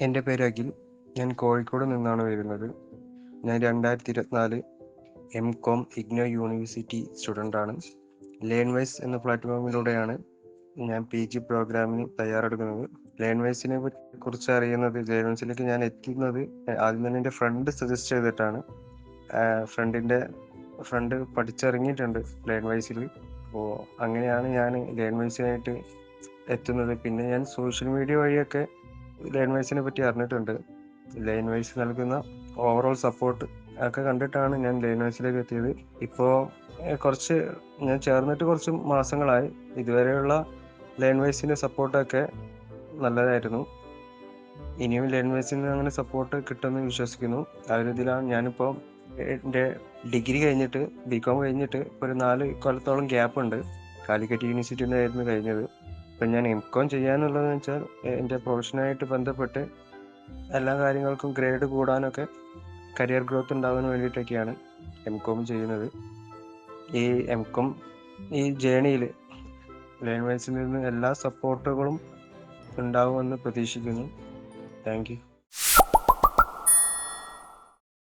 എന്റെ പേര് അഖിൽ. ഞാൻ കോഴിക്കോട് നിന്നാണ് വരുന്നത്. ഞാൻ രണ്ടായിരത്തി ഇരുപത്തിനാല് എം കോം ഇഗ്നോ യൂണിവേഴ്സിറ്റി സ്റ്റുഡന്റാണ് ലേൺ വൈസ് എന്ന പ്ലാറ്റ്ഫോമിലൂടെയാണ് ഞാൻ പി ജി പ്രോഗ്രാമിന് തയ്യാറെടുക്കുന്നത്. ലേൺ വൈസിനെ കുറിച്ച് അറിയുന്നത് ലേൺ വൈസിലേക്ക് ഞാൻ എത്തുന്നത് ആദ്യം തന്നെ എന്റെ ഫ്രണ്ട് സജസ്റ്റ് ചെയ്തിട്ടാണ്. ഫ്രണ്ടിന്റെ ഫ്രണ്ട് പഠിച്ചിറങ്ങിയിട്ടുണ്ട് ലേൺവൈസിൽ അപ്പോൾ അങ്ങനെയാണ് ഞാൻ ലേൺ വൈസിനായിട്ട് എത്തുന്നത്. പിന്നെ ഞാൻ സോഷ്യൽ മീഡിയ വഴിയൊക്കെ ലേൺ വൈസിനെ പറ്റി അറിഞ്ഞിട്ടുണ്ട്. ലൈൻവൈസ് വൈസ് നൽകുന്ന ഓവറോൾ സപ്പോർട്ട് ഒക്കെ കണ്ടിട്ടാണ് ഞാൻ ലൈൻവൈസിലേക്ക് എത്തിയത്. ഇപ്പോൾ കുറച്ച് ഞാൻ ചേർന്നിട്ട് കുറച്ച് മാസങ്ങളായി. ഇതുവരെയുള്ള ലേൺ വൈസിന്റെ സപ്പോർട്ടൊക്കെ നല്ലതായിരുന്നു. ഇനിയും ലേൺ വൈസിൽ നിന്ന് അങ്ങനെ സപ്പോർട്ട് കിട്ടുമെന്ന് വിശ്വസിക്കുന്നു. ഇതിലാണ് ഞാനിപ്പോൾ എന്റെ ഡിഗ്രി കഴിഞ്ഞിട്ട് ബികോം കഴിഞ്ഞിട്ട് ഒരു നാല് കൊല്ലത്തോളം ഗ്യാപ്പ് ഉണ്ട്. കാലിക്കറ്റ് യൂണിവേഴ്സിറ്റിയിൽ നിന്നായിരുന്നു കഴിഞ്ഞത്. ഇപ്പം ഞാൻ എം കോം ചെയ്യാനുള്ളതെന്ന് വെച്ചാൽ എന്റെ പ്രൊഫഷനായിട്ട് ബന്ധപ്പെട്ട് എല്ലാ കാര്യങ്ങൾക്കും ഗ്രേഡ് കൂടാനൊക്കെ കരിയർ ഗ്രോത്ത് ഉണ്ടാകാൻ വേണ്ടിയിട്ടൊക്കെയാണ് എം കോം ചെയ്യുന്നത്. ഈ എം കോം ഈ ജേണിയിൽ ലേൺ വൈസിൽ നിന്ന് എല്ലാ സപ്പോർട്ടുകളും ഉണ്ടാകുമെന്ന് പ്രതീക്ഷിക്കുന്നു. Thank you